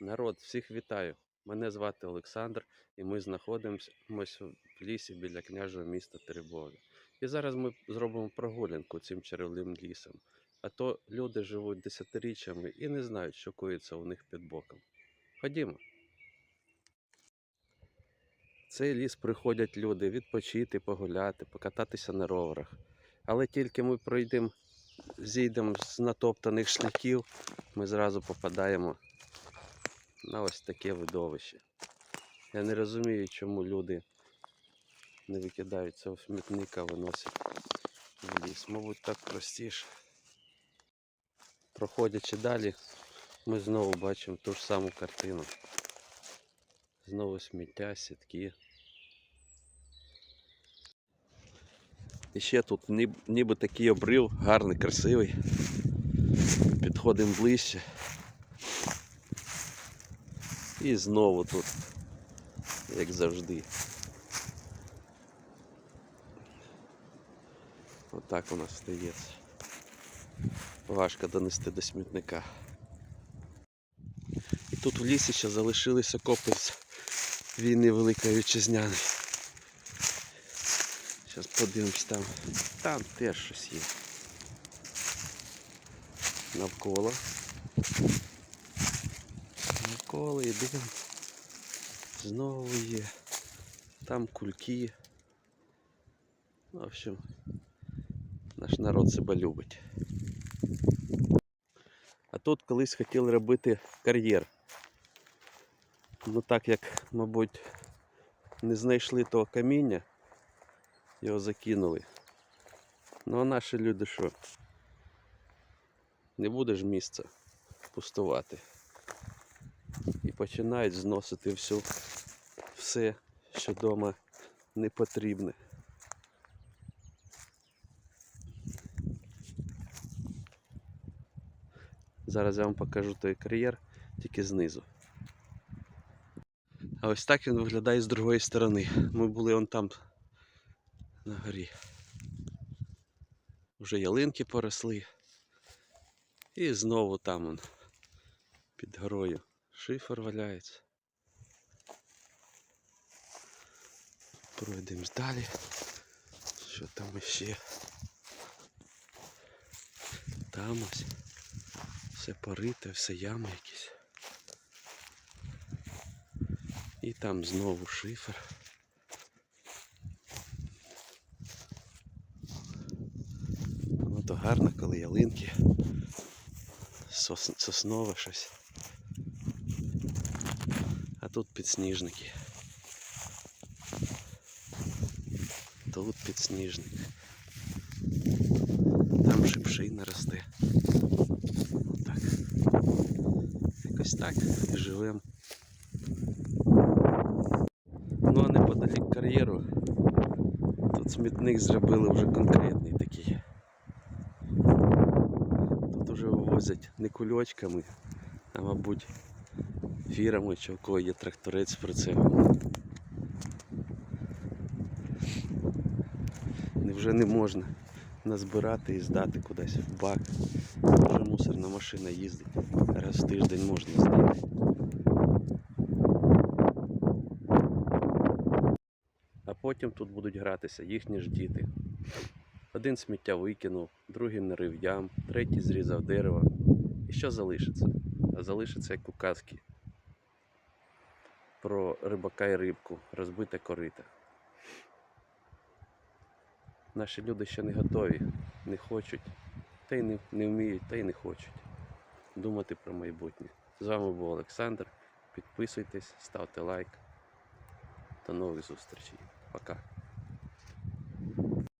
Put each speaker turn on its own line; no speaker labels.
Народ, всіх вітаю. Мене звати Олександр, і ми знаходимося в лісі біля княжого міста Теребовля. І зараз ми зробимо прогулянку цим чарівним лісом. А то люди живуть десятиріччями і не знають, що коїться у них під боком. Ходімо. В цей ліс приходять люди відпочити, погуляти, покататися на роверах. Але тільки ми пройдемо, зійдемо з натоптаних шляхів, ми зразу попадаємо на ось таке видовище. Я не розумію, чому люди не викидають цього смітника, виносять в ліс. Мабуть, так простіше. Проходячи далі, ми знову бачимо ту ж саму картину. Знову сміття, сітки. І ще тут ніби, ніби такий обрив, гарний, красивий. Підходимо ближче. І знову тут, як завжди. Отак у нас стається. Важко донести до смітника. І тут в лісі ще залишилися копи з війни Великої Вітчизняної. Зараз подивимось там. Там теж щось є. Навколо. Навколо йдемо. Знову є. Там кульки. В общем, наш народ себе любить. А тут колись хотіли робити кар'єр. Ну так як, мабуть, не знайшли того каміння, його закинули. Ну а наші люди що? Не буде ж місця пустувати. Починають зносити всю, все, що вдома не потрібне. Зараз я вам покажу той кар'єр тільки знизу. А ось так він виглядає з другої сторони. Ми були он там на горі. Вже ялинки поросли. І знову там он під горою шифер валяється. Пройдемо далі. Що там іще? Там ось. Все порите, все ями якісь. І там знову шифер. Воно то гарно, коли ялинки. Сос, соснове щось. Тут підсніжники. Тут підсніжник. Там шипшина росте. Отак. Якось так живемо. Ну а неподалік кар'єру тут смітник зробили вже конкретний такий. Тут вже вивозять не кульочками, а мабуть фірами, чи в кого є тракторець з прицепом. Невже не можна назбирати і здати кудись в бак. Вже мусорна машина їздить. Раз в тиждень можна здати. А потім тут будуть гратися їхні ж діти. Один сміття викинув, другий нарив ям, третій зрізав дерево. І що залишиться? А залишиться як у казки про рибака і рибку, розбите корита. Наші люди ще не готові, не хочуть, та й не, не вміють, та й не хочуть думати про майбутнє. З вами був Олександр. Підписуйтесь, ставте лайк. До нових зустрічей. Пока.